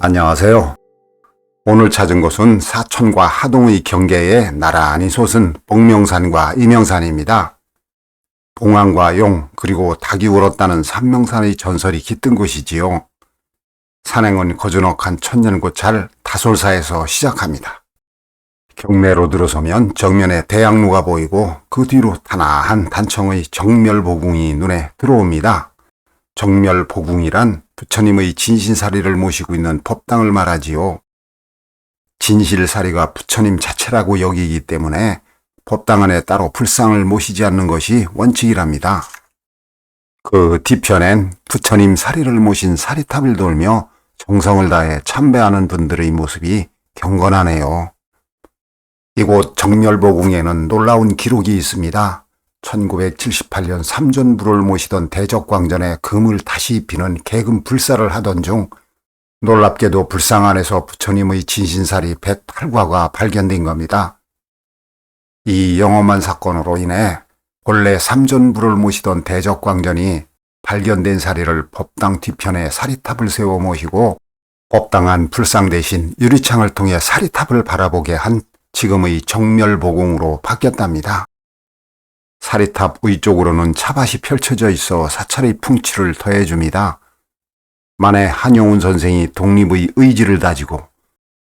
안녕하세요. 오늘 찾은 곳은 사천과 하동의 경계에 나란히 솟은 복명산과 이명산입니다. 봉황과 용 그리고 닭이 울었다는 삼명산의 전설이 깃든 곳이지요. 산행은 거주넉한 천년고찰 다솔사에서 시작합니다. 경내로 들어서면 정면에 대양로가 보이고 그 뒤로 타나한 단청의 정멸보궁이 눈에 들어옵니다. 정멸보궁이란 부처님의 진신사리를 모시고 있는 법당을 말하지요. 진실사리가 부처님 자체라고 여기기 때문에 법당 안에 따로 불상을 모시지 않는 것이 원칙이랍니다. 그 뒤편엔 부처님 사리를 모신 사리탑을 돌며 정성을 다해 참배하는 분들의 모습이 경건하네요. 이곳 정멸보궁에는 놀라운 기록이 있습니다. 1978년 삼존부를 모시던 대적광전에 금을 다시 비는 개금 불사를 하던 중 놀랍게도 불상 안에서 부처님의 진신살이 108과가 발견된 겁니다. 이 영험한 사건으로 인해 본래 삼존부를 모시던 대적광전이 발견된 사리를 법당 뒤편에 사리탑을 세워 모시고 법당 안 불상 대신 유리창을 통해 사리탑을 바라보게 한 지금의 정멸보궁으로 바뀌었답니다. 사리탑 위쪽으로는 차밭이 펼쳐져 있어 사찰의 풍치를 더해줍니다. 만에 한용운 선생이 독립의 의지를 다지고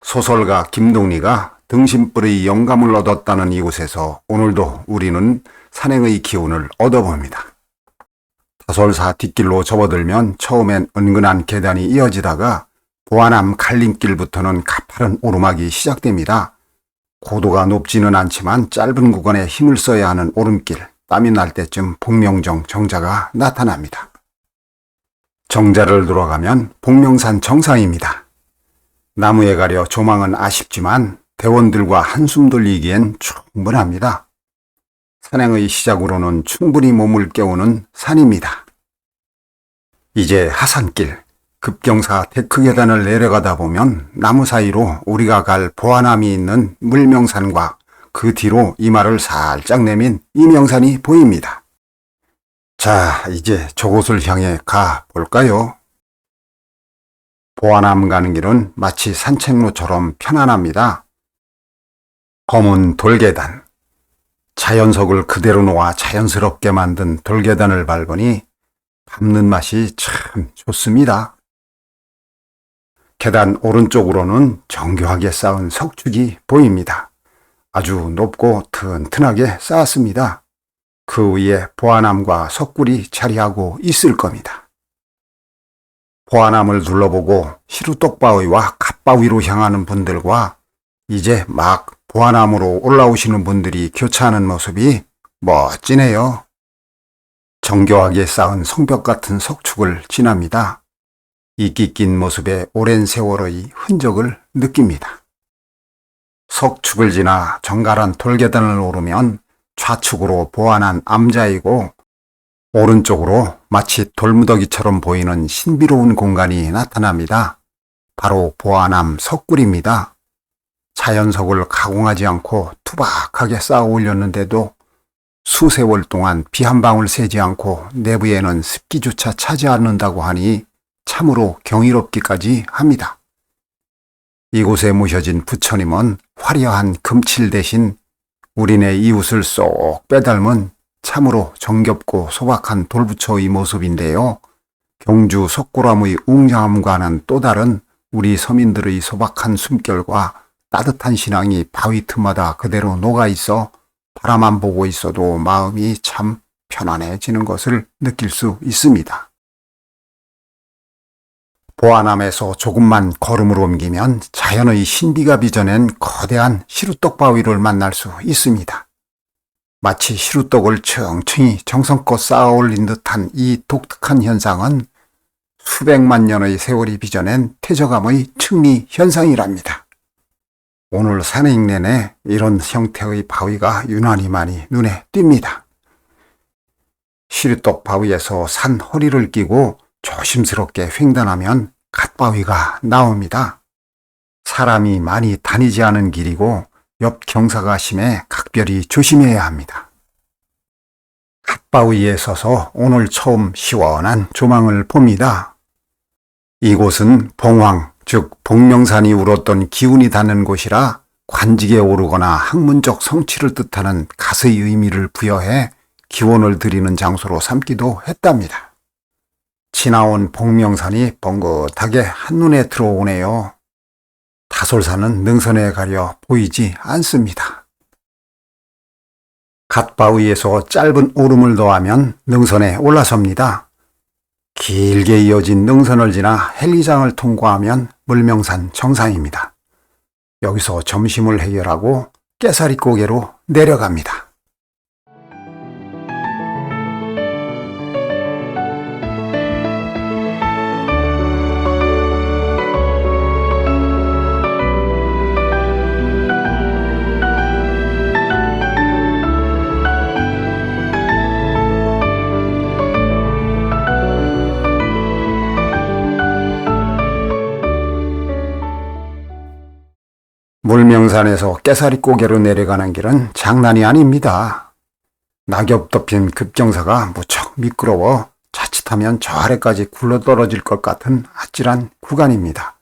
소설가 김동리가 등신불의 영감을 얻었다는 이곳에서 오늘도 우리는 산행의 기운을 얻어봅니다. 다솔사 뒷길로 접어들면 처음엔 은근한 계단이 이어지다가 보안암 갈림길부터는 가파른 오르막이 시작됩니다. 고도가 높지는 않지만 짧은 구간에 힘을 써야 하는 오름길, 땀이 날 때쯤 복명정 정자가 나타납니다. 정자를 돌아가면 복명산 정상입니다. 나무에 가려 조망은 아쉽지만 대원들과 한숨 돌리기엔 충분합니다. 산행의 시작으로는 충분히 몸을 깨우는 산입니다. 이제 하산길, 급경사 데크계단을 내려가다 보면 나무 사이로 우리가 갈 보안함이 있는 물명산과 그 뒤로 이마를 살짝 내민 이명산이 보입니다. 자, 이제 저곳을 향해 가 볼까요? 보안함 가는 길은 마치 산책로처럼 편안합니다. 검은 돌계단, 자연석을 그대로 놓아 자연스럽게 만든 돌계단을 밟으니 밟는 맛이 참 좋습니다. 계단 오른쪽으로는 정교하게 쌓은 석축이 보입니다. 아주 높고 튼튼하게 쌓았습니다. 그 위에 보안함과 석굴이 자리하고 있을 겁니다. 보안함을 둘러보고 시루떡바위와 갓바위로 향하는 분들과 이제 막 보안함으로 올라오시는 분들이 교차하는 모습이 멋지네요. 정교하게 쌓은 성벽 같은 석축을 지납니다. 이끼 낀 모습에 오랜 세월의 흔적을 느낍니다. 석축을 지나 정갈한 돌계단을 오르면 좌측으로 보안한 암자이고 오른쪽으로 마치 돌무더기처럼 보이는 신비로운 공간이 나타납니다. 바로 보안함 석굴입니다. 자연석을 가공하지 않고 투박하게 쌓아 올렸는데도 수세월 동안 비 한 방울 새지 않고 내부에는 습기조차 차지 않는다고 하니 참으로 경이롭기까지 합니다. 이곳에 모셔진 부처님은 화려한 금칠 대신 우리네 이웃을 쏙 빼닮은 참으로 정겹고 소박한 돌부처의 모습인데요. 경주 석고람의 웅장함과는 또 다른 우리 서민들의 소박한 숨결과 따뜻한 신앙이 바위 틈마다 그대로 녹아 있어 바라만 보고 있어도 마음이 참 편안해지는 것을 느낄 수 있습니다. 보안함에서 조금만 걸음을 옮기면 자연의 신비가 빚어낸 거대한 시루떡 바위를 만날 수 있습니다. 마치 시루떡을 청층히 정성껏 쌓아 올린 듯한 이 독특한 현상은 수백만 년의 세월이 빚어낸 퇴적함의 측리 현상이랍니다. 오늘 산행 내내 이런 형태의 바위가 유난히 많이 눈에 띕니다. 시루떡 바위에서 산 허리를 끼고 조심스럽게 횡단하면 갓바위가 나옵니다. 사람이 많이 다니지 않은 길이고 옆 경사가 심해 각별히 조심해야 합니다. 갓바위에 서서 오늘 처음 시원한 조망을 봅니다. 이곳은 봉황 즉 복명산이 울었던 기운이 닿는 곳이라 관직에 오르거나 학문적 성취를 뜻하는 가스의 의미를 부여해 기원을 드리는 장소로 삼기도 했답니다. 지나온 복명산이 뻥긋하게 한눈에 들어오네요. 다솔산은 능선에 가려 보이지 않습니다. 갓바위에서 짧은 오름을 더하면 능선에 올라섭니다. 길게 이어진 능선을 지나 헬리장을 통과하면 물명산 정상입니다. 여기서 점심을 해결하고 깨사리 고개로 내려갑니다. 물명산에서 깨사리 고개로 내려가는 길은 장난이 아닙니다. 낙엽 덮인 급정사가 무척 미끄러워 자칫하면 저 아래까지 굴러떨어질 것 같은 아찔한 구간입니다.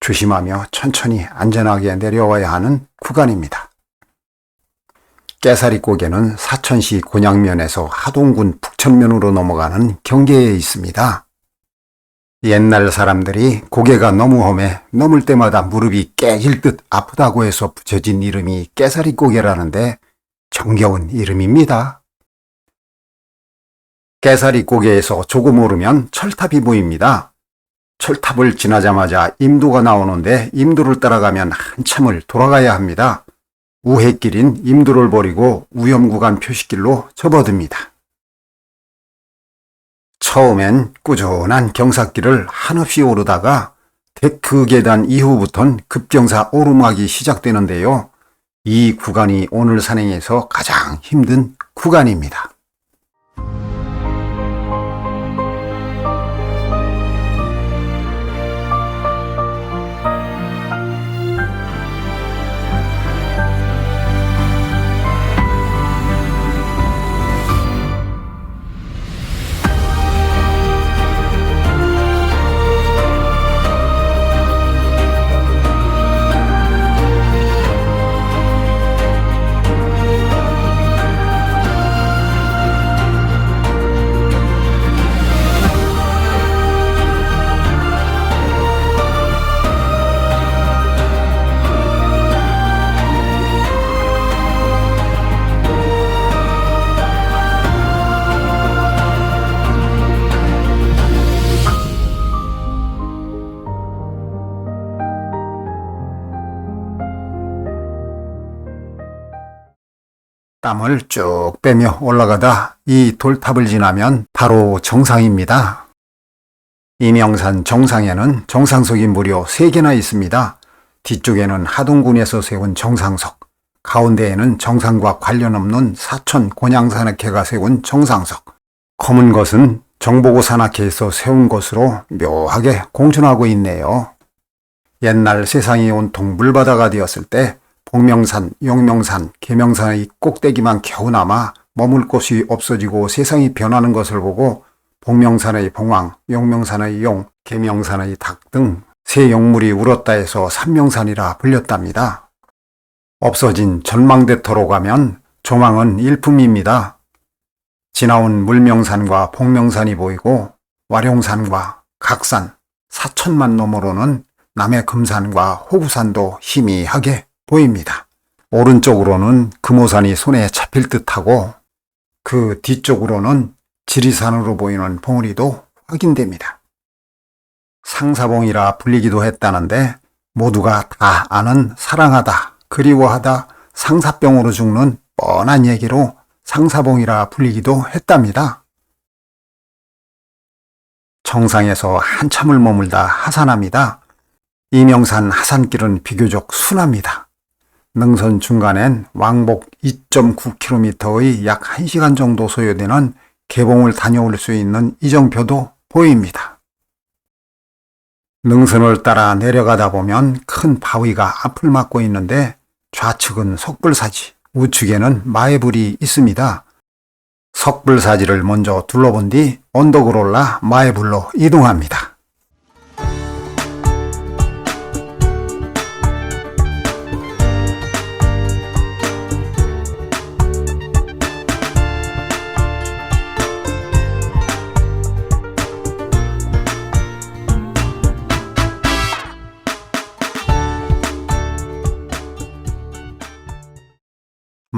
조심하며 천천히 안전하게 내려와야 하는 구간입니다. 깨사리 고개는 사천시 곤양면에서 하동군 북천면으로 넘어가는 경계에 있습니다. 옛날 사람들이 고개가 너무 험해 넘을 때마다 무릎이 깨질 듯 아프다고 해서 붙여진 이름이 깨사리 고개라는데 정겨운 이름입니다. 깨사리 고개에서 조금 오르면 철탑이 보입니다. 철탑을 지나자마자 임도가 나오는데 임도를 따라가면 한참을 돌아가야 합니다. 우회길인 임도를 버리고 위험구간 표시길로 접어듭니다. 처음엔 꾸준한 경사길을 한없이 오르다가 데크 계단 이후부턴 급경사 오르막이 시작되는데요. 이 구간이 오늘 산행에서 가장 힘든 구간입니다. 땀을 쭉 빼며 올라가다 이 돌탑을 지나면 바로 정상입니다. 이명산 정상에는 정상석이 무려 3개나 있습니다. 뒤쪽에는 하동군에서 세운 정상석, 가운데에는 정상과 관련 없는 사천 곤양산악회가 세운 정상석, 검은 것은 정보고 산악회에서 세운 것으로 묘하게 공존하고 있네요. 옛날 세상이 온통 물바다가 되었을 때 복명산, 용명산, 계명산의 꼭대기만 겨우 남아 머물 곳이 없어지고 세상이 변하는 것을 보고 복명산의 봉황, 용명산의 용, 계명산의 닭 등 세 용물이 울었다 해서 삼명산이라 불렸답니다. 없어진 전망대터로 가면 조망은 일품입니다. 지나온 물명산과 복명산이 보이고 와룡산과 각산, 사천만 너머로는 남해 금산과 호구산도 희미하게 보입니다. 오른쪽으로는 금오산이 손에 잡힐 듯하고 그 뒤쪽으로는 지리산으로 보이는 봉우리도 확인됩니다. 상사봉이라 불리기도 했다는데 모두가 다 아는 사랑하다, 그리워하다, 상사병으로 죽는 뻔한 얘기로 상사봉이라 불리기도 했답니다. 정상에서 한참을 머물다 하산합니다. 이명산 하산길은 비교적 순합니다. 능선 중간엔 왕복 2.9km의 약 1시간 정도 소요되는 개봉을 다녀올 수 있는 이정표도 보입니다. 능선을 따라 내려가다 보면 큰 바위가 앞을 막고 있는데 좌측은 석불사지, 우측에는 마애불이 있습니다. 석불사지를 먼저 둘러본 뒤 언덕을 올라 마애불로 이동합니다.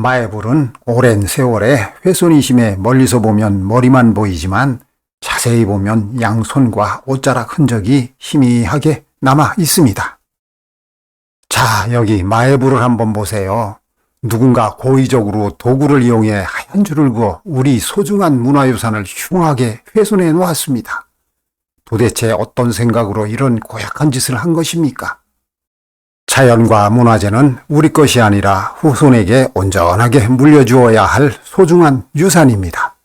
마애불은 오랜 세월의 훼손이심에 멀리서 보면 머리만 보이지만 자세히 보면 양손과 옷자락 흔적이 희미하게 남아 있습니다. 자, 여기 마애불을 한번 보세요. 누군가 고의적으로 도구를 이용해 하얀 줄을 그어 우리 소중한 문화유산을 흉하게 훼손해 놓았습니다. 도대체 어떤 생각으로 이런 고약한 짓을 한 것입니까? 자연과 문화재는 우리 것이 아니라 후손에게 온전하게 물려주어야 할 소중한 유산입니다.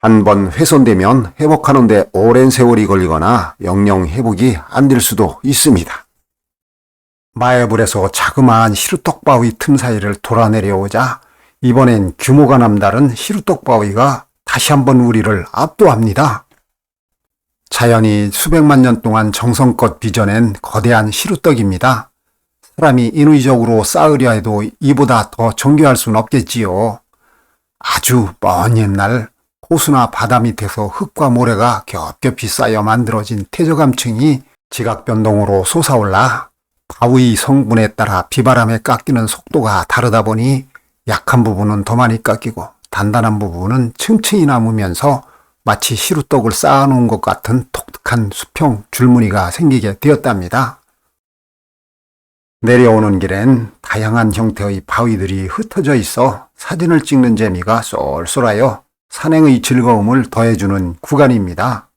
한 번 훼손되면 회복하는데 오랜 세월이 걸리거나 영영 회복이 안 될 수도 있습니다. 마애불에서 자그마한 시루떡바위 틈 사이를 돌아내려오자 이번엔 규모가 남다른 시루떡바위가 다시 한번 우리를 압도합니다. 자연이 수백만 년 동안 정성껏 빚어낸 거대한 시루떡입니다. 사람이 인위적으로 쌓으려 해도 이보다 더 정교할 수는 없겠지요. 아주 먼 옛날 호수나 바다 밑에서 흙과 모래가 겹겹이 쌓여 만들어진 퇴적암층이 지각변동으로 솟아올라 바위 성분에 따라 비바람에 깎이는 속도가 다르다 보니 약한 부분은 더 많이 깎이고 단단한 부분은 층층이 남으면서 마치 시루떡을 쌓아놓은 것 같은 독특한 수평 줄무늬가 생기게 되었답니다. 내려오는 길엔 다양한 형태의 바위들이 흩어져 있어 사진을 찍는 재미가 쏠쏠하여 산행의 즐거움을 더해주는 구간입니다.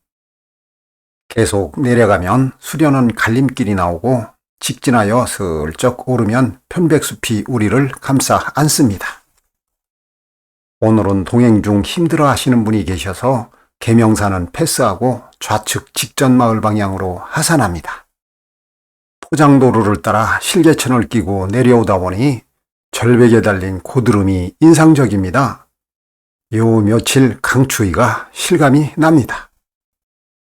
계속 내려가면 수려는 갈림길이 나오고 직진하여 슬쩍 오르면 편백숲이 우리를 감싸 안습니다. 오늘은 동행 중 힘들어 하시는 분이 계셔서 계명산은 패스하고 좌측 직전 마을 방향으로 하산합니다. 포장도로를 따라 실개천을 끼고 내려오다 보니 절벽에 달린 고드름이 인상적입니다. 요 며칠 강추위가 실감이 납니다.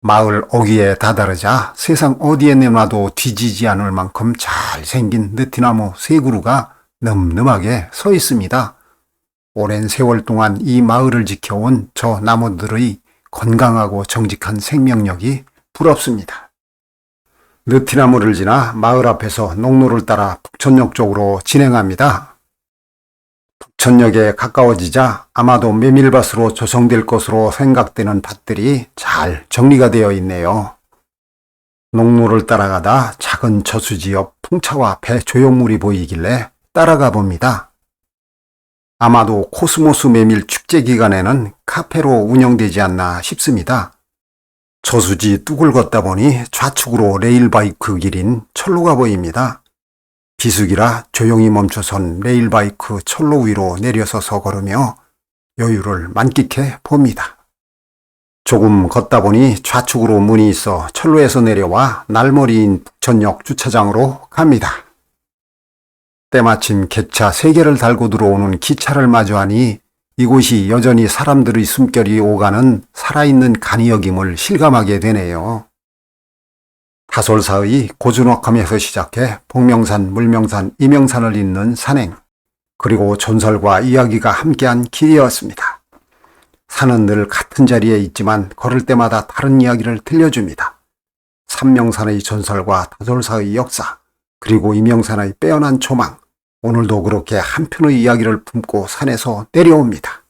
마을 어귀에 다다르자 세상 어디에 내놔도 뒤지지 않을 만큼 잘생긴 느티나무 세 그루가 늠름하게 서 있습니다. 오랜 세월 동안 이 마을을 지켜온 저 나무들의 건강하고 정직한 생명력이 부럽습니다. 느티나무를 지나 마을 앞에서 농로를 따라 북천역 쪽으로 진행합니다. 북천역에 가까워지자 아마도 메밀밭으로 조성될 것으로 생각되는 밭들이 잘 정리가 되어 있네요. 농로를 따라가다 작은 저수지 옆 풍차와 배 조형물이 보이길래 따라가 봅니다. 아마도 코스모스 메밀 축제 기간에는 카페로 운영되지 않나 싶습니다. 저수지 뚝을 걷다 보니 좌측으로 레일바이크 길인 철로가 보입니다. 비수기라 조용히 멈춰선 레일바이크 철로 위로 내려서서 걸으며 여유를 만끽해 봅니다. 조금 걷다 보니 좌측으로 문이 있어 철로에서 내려와 날머리인 북천역 주차장으로 갑니다. 때마침 객차 세개를 달고 들어오는 기차를 마주하니 이곳이 여전히 사람들의 숨결이 오가는 살아있는 간이역임을 실감하게 되네요. 다솔사의 고준옥함에서 시작해 복명산, 물명산, 이명산을 잇는 산행, 그리고 전설과 이야기가 함께한 길이었습니다. 산은 늘 같은 자리에 있지만 걸을 때마다 다른 이야기를 들려줍니다. 삼명산의 전설과 다솔사의 역사, 그리고 이명산의 빼어난 조망, 오늘도 그렇게 한편의 이야기를 품고 산에서 내려옵니다.